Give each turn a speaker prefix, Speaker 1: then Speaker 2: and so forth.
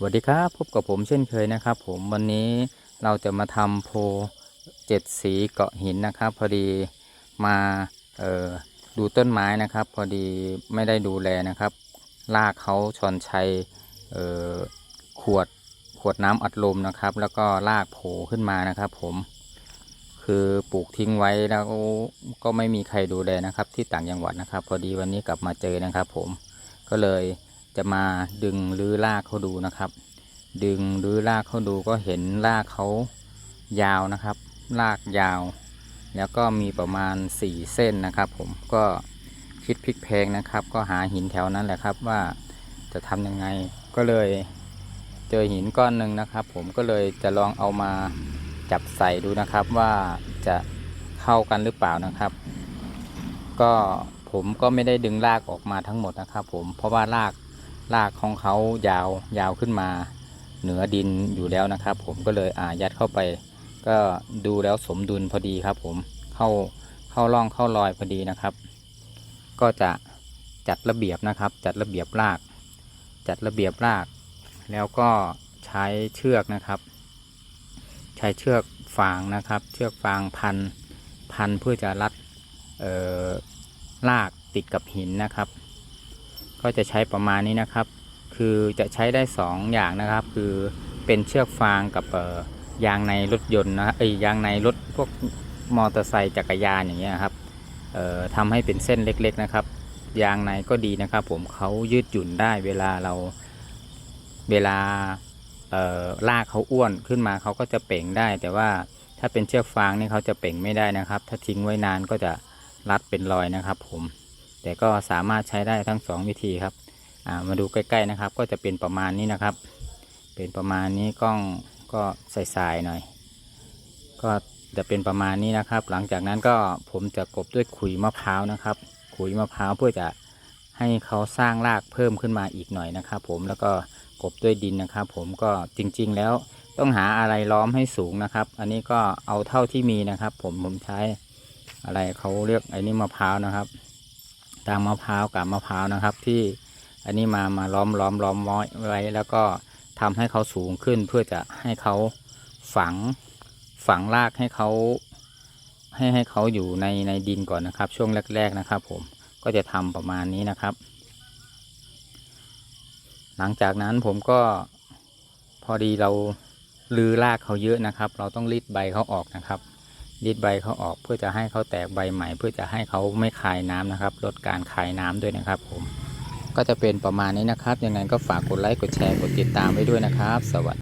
Speaker 1: สวัสดีครับพบกับผมเช่นเคยนะครับ ผมวันนี้เราจะมาทำโพเจ็ดสีเกาะหินนะครับ พอดีมาออดูต้นไม้นะครับ พอดีไม่ได้ดูแลนะครับลากเขาชอนชัยออขวดขวดน้ำอัดลมนะครับ แล้วก็ลากโผล่ขึ้นมานะครับ ผมคือปลูกทิ้งไว้แล้วก็ไม่มีใครดูแลนะครับ ที่ต่างจังหวัดนะครับ พอดีวันนี้กลับมาเจอนะครับ ผมก็เลย จะมาดึงหรือรากเขาดูนะครับ ดึงหรือรากเขาดูก็เห็นรากเขายาวนะครับรากยาว แล้วก็มีประมาณสี่เส้นนะครับ ผมก็คิดพลิกแพงนะครับ ก็หาหินแถวนั้นแหละครับว่าจะทำยังไงก็เลยเจอหินก้อนหนึ่งนะครับ ผมก็เลยจะลองเอามาจับใส่ดูนะครับว่าจะเข้ากันหรือเปล่านะครับ ก็ผมก็ไม่ได้ดึงรากออกมาทั้งหมดนะครับ ผมเพราะว่าราก รากของเขายาวยาวขึ้นมาเหนือดินอยู่แล้วนะครับ ผมก็เลยอ่ายัดเข้าไป ก็ดูแล้วสมดุลพอดีครับ ผมเข้าเข้าร่องเข้ารอยพอดีนะครับ ก็จะจัดระเบียบนะครับ จัดระเบียบราก จัดระเบียบราก แล้วก็ใช้เชือกนะครับ ใช้เชือกฟางนะครับ เชือกฟางพันพันเพื่อจะรัดเอ่อรากติดกับหินนะครับ ก็จะใช้ประมาณนี้นะครับ คือจะใช้ได้สองอย่างนะครับ คือเป็นเชือกฟางกับยางในรถยนต์นะเอ้ยยางในรถพวกมอเตอร์ไซค์จักรยานอย่างเงี้ยครับทำให้เป็นเส้นเล็กๆนะครับ ยางในก็ดีนะครับ ผมเขายืดหยุ่นได้เวลาเราเวลาลากเขาอ้วนขึ้นมาเขาก็จะเป่งได้ แต่ว่าถ้าเป็นเชือกฟางนี่เขาจะเป่งไม่ได้นะครับ ถ้าทิ้งไว้นานก็จะรัดเป็นรอยนะครับผม แต่ก็สามารถใช้ได้ทั้งสองวิธีครับามาดูใกล้ๆนะครับ ก็จะเป็นประมาณนี้นะครับ เป็นประมาณนี้กล้องก็ใส่ๆหน่อย ก็จะเป็นประมาณนี้นะครับ หลังจากนั้นก็ผมจะกบด้วยขุยมะพร้าวนะครับ ขุยมะพร้าวเพื่อจะให้เขาสร้างรากเพิ่มขึ้นมาอีกหน่อยนะครับ ผมแล้วก็กบด้วยดินนะครับ ผมก็จริง ๆ แล้วต้องหาอะไรล้อมให้สูงนะครับ อันนี้ก็เอาเท่าที่มีนะครับ ผมผมใช้อะไรเขาเรียกไอ้นี่มะพร้าวนะครับ ตางมะพร้าวกับมะพร้าวนะครับ ที่อันนี้มามาล้อมล้อมล้อมไว้ แล้วก็ทำให้เขาสูงขึ้นเพื่อจะให้เขาฝังฝังรากให้เขาให้ให้เขาอยู่ในในดินก่อนนะครับ ช่วงแรก ๆนะครับ ผมก็จะทำประมาณนี้นะครับ หลังจากนั้นผมก็พอดีเราลือรากเขาเยอะนะครับ เราต้องรีดใบเขาออกนะครับ รีดใบเขาออกเพื่อจะให้เขาแตกใบใหม่ เพื่อจะให้เขาไม่คายน้ำนะครับ ลดการคายน้ำด้วยนะครับ ผม ก็จะเป็นประมาณนี้นะครับยังไงก็ฝากกดไลค์กดแชร์กดติดตามไว้ด้วยนะครับ สวัสดี